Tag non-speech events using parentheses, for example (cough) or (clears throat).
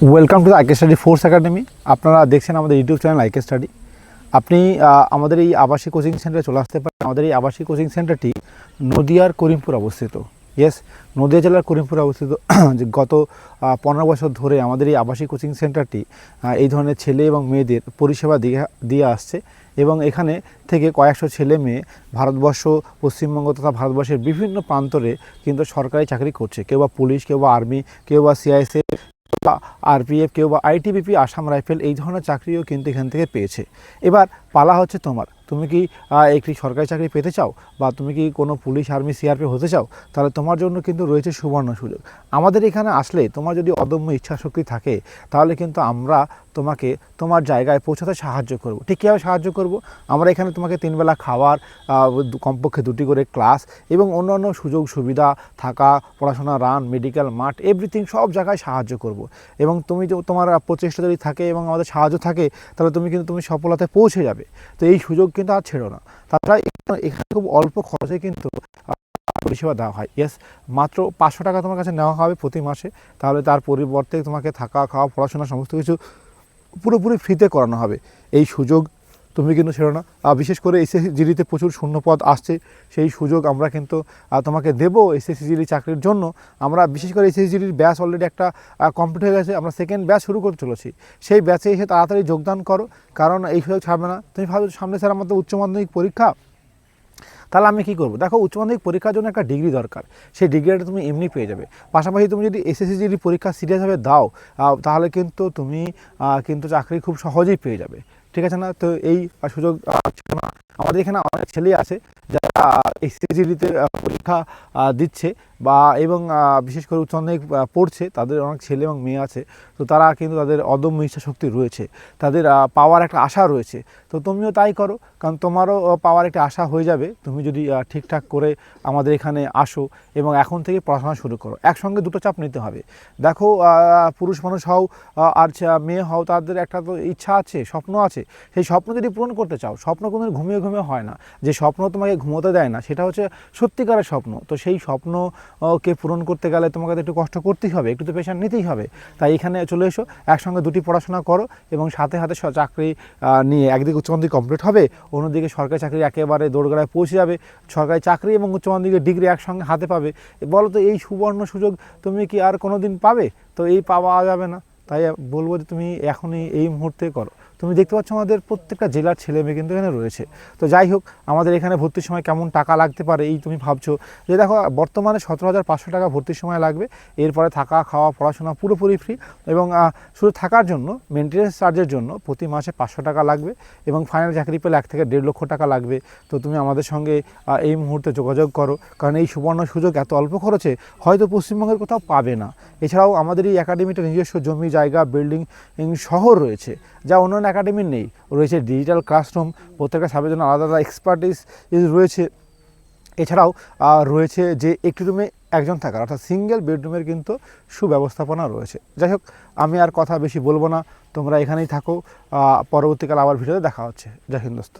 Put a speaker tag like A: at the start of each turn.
A: Welcome to the IK Study Force Academy আপনারা দেখছেন আমাদের ইউটিউব চ্যানেল আইকে স্টাডি আপনি আমাদের এই আবাসিক কোচিং সেন্টারে চলে আসতে পারেন। আমাদের এই আবাসিক কোচিং সেন্টারটি নদিয়ার করিমপুর অবস্থিত। ইয়েস নদিয়া জেলার করিমপুরে অবস্থিত। (clears throat) যে গত পনেরো বছর ধরে আমাদের এই আবাসিক কোচিং সেন্টারটি এই ধরনের ছেলে এবং মেয়েদের পরিষেবা দিয়ে দিয়ে আসছে এবং এখানে থেকে কয়েকশো ছেলে মেয়ে ভারতবর্ষ, পশ্চিমবঙ্গ তথা ভারতবর্ষের বিভিন্ন প্রান্তরে কিন্তু সরকারি চাকরি করছে। কেউ বা পুলিশ, কেউ বা আর্মি, কেউ বা সিআইএসএফ বা আরপিএফ কেউ বা আইটিবিপি, আসাম রাইফেল এই ধরনের চাকরিও কিন্তু এখান থেকে পেয়েছে। এবার পালা হচ্ছে তোমার। তুমি কি একটি সরকারি চাকরি পেতে চাও? বা তুমি কি কোনো পুলিশ, আর্মি, সিআরপি হতে চাও? তাহলে তোমার জন্য কিন্তু রয়েছে সুবর্ণ সুযোগ। আমাদের এখানে আসলে তোমার যদি অদম্য ইচ্ছাশক্তি থাকে, তাহলে কিন্তু আমরা তোমাকে তোমার জায়গায় পৌঁছাতে সাহায্য করব। ঠিক কীভাবে সাহায্য করব? আমরা এখানে তোমাকে তিনবেলা খাওয়ার কমপক্ষে দুটি করে ক্লাস এবং অন্যান্য সুযোগ সুবিধা থাকা, পড়াশোনা, রান, মেডিকেল, মাঠ, এভরিথিং সব জায়গায় সাহায্য করব। এবং তুমি তোমার প্রচেষ্টা যদি থাকে এবং আমাদের সাহায্য থাকে, তাহলে তুমি কিন্তু তুমি সফলতায় পৌঁছে যাবে। তো এই সুযোগ কিন্তু আর ছেড়ো না। তাছাড়া এখানে- খুব অল্প খরচে কিন্তু পরিষেবা দেওয়া হয়। ইয়েস মাত্র পাঁচশো টাকা তোমার কাছে নেওয়া হবে প্রতি মাসে। তাহলে তার পরিবর্তে তোমাকে থাকা, খাওয়া, পড়াশোনা, সমস্ত কিছু পুরোপুরি ফ্রিতে করানো হবে। এই সুযোগ তুমি কিন্তু ছেড়ো না। বিশেষ করে এসএসসি জিডিতে প্রচুর শূন্যপদ আসছে। সেই সুযোগ আমরা কিন্তু তোমাকে দেবো এসএসসি জিডি চাকরির জন্য। আমরা বিশেষ করে এসএসসি জিডির ব্যাচ অলরেডি একটা কমপ্লিট হয়ে গেছে। আমরা সেকেন্ড ব্যাচ শুরু করতে চলেছি। সেই ব্যাচে এসে তাড়াতাড়ি যোগদান করো। কারণ এই সুযোগ ছাড়বে না। তুমি ভাবো সামনে স্যার আমাদের উচ্চ মাধ্যমিক পরীক্ষা? তাহলে আমি কী করব? দেখো, উচ্চ মাধ্যমিক পরীক্ষার জন্য একটা ডিগ্রি দরকার। সেই ডিগ্রিটা তুমি এমনি পেয়ে যাবে। পাশাপাশি তুমি যদি এসএসসি পরীক্ষা সিরিয়াসভাবে দাও তাহলে কিন্তু তুমি কিন্তু চাকরি খুব সহজেই পেয়ে যাবে। ঠিক আছে না তো এই সুযোগ ছিল না। আমাদের এখানে অনেক ছেলে আছে যারা এসএসজিডিতে পরীক্ষা দিচ্ছে বা এবং বিশেষ করে উচ্চ মাধ্যমিক পড়ছে, তাদের অনেক ছেলে এবং মেয়ে আছে, তো তারা কিন্তু তাদের অদম্য ইচ্ছা শক্তি রয়েছে, তাদের পাওয়ার একটা আশা রয়েছে, তো তুমিও তাই করো, কারণ তোমারও পাওয়ার একটা আশা হয়ে যাবে, তুমি যদি ঠিকঠাক করে আমাদের এখানে আসো এবং এখন থেকে পড়াশোনা শুরু করো, একসঙ্গে দুটো চাপ নিতে হবে, দেখো পুরুষ মানুষ হও আর মেয়ে হও, তাদের একটা তো ইচ্ছা আছে, স্বপ্ন আছে, সেই স্বপ্ন যদি পূরণ করতে চাও, স্বপ্ন কোনো ঘুমিয়ে ঘুমিয়ে হয় না, যে স্বপ্ন তোমাকে ঘুমোতে দেয় না, সেটা হচ্ছে সত্যিকারের স্বপ্ন, তো সেই স্বপ্ন আহ, কে পূরণ করতে গেলে তোমাকে একটু কষ্ট করতেই হবে একটু তো পেশা নিতেই হবে। তাই এখানে চলে এসো একসঙ্গে দুটি পড়াশোনা করো এবং সাথে সাথে চাকরি নিয়ে একদিকে উচ্চ মাধ্যমিক কমপ্লিট হবে অন্যদিকে সরকারি চাকরি একেবারে দৌড়গড়ায় পৌঁছে যাবে। সরকারি চাকরি এবং উচ্চ মাধ্যমিকের ডিগ্রি একসঙ্গে হাতে পাবে। বলো তো এই সুবর্ণ সুযোগ তুমি কি আর কোনো দিন পাবে? তো এই পাওয়া যাবে না। তাই বলব যে তুমি এখনই এই মুহূর্তে করো। তুমি দেখতে পাচ্ছ আমাদের প্রত্যেকটা জেলার ছেলে মেয়ে কিন্তু এখানে রয়েছে। তো যাই হোক, আমাদের এখানে ভর্তির সময় কেমন টাকা লাগতে পারে এই তুমি ভাবছ? যে দেখো, বর্তমানে সতেরো হাজার পাঁচশো টাকা ভর্তির সময় লাগবে। এরপরে থাকা, খাওয়া, পড়াশোনা পুরোপুরি ফ্রি এবং শুধু থাকার জন্য মেনটেন্যান্স চার্জের জন্য প্রতি মাসে পাঁচশো টাকা লাগবে এবং ফাইনাল চাকরি পেলে এক থেকে দেড় লক্ষ টাকা লাগবে। তো তুমি আমাদের সঙ্গে এই মুহূর্তে যোগাযোগ করো। কারণ এই সুবর্ণ সুযোগ এত অল্প খরচে হয়তো পশ্চিমবঙ্গের কোথাও পাবে না। এছাড়াও আমাদের এই একাডেমিটা নিজস্ব জমি, জায়গা বিল্ডিং শহর রয়েছে। যা অন্যান্য একাডেমির নেই, রয়েছে ডিজিটাল ক্লাসরুম প্রত্যেকটা সাবজেক্টের জন্য আলাদা আলাদা এক্সপার্টিস রয়েছে। এছাড়াও রয়েছে যে একটি রুমে একজন থাকার, অর্থাৎ সিঙ্গেল বেডরুমের কিন্তু সুব্যবস্থাপনা রয়েছে। যাই হোক, আমি আর কথা বেশি বলব না, তোমরা এখানেই থাকো। পরবর্তীকালে আবার ভিডিওতে দেখা হচ্ছে। জয় হিন্দ দোস্ত।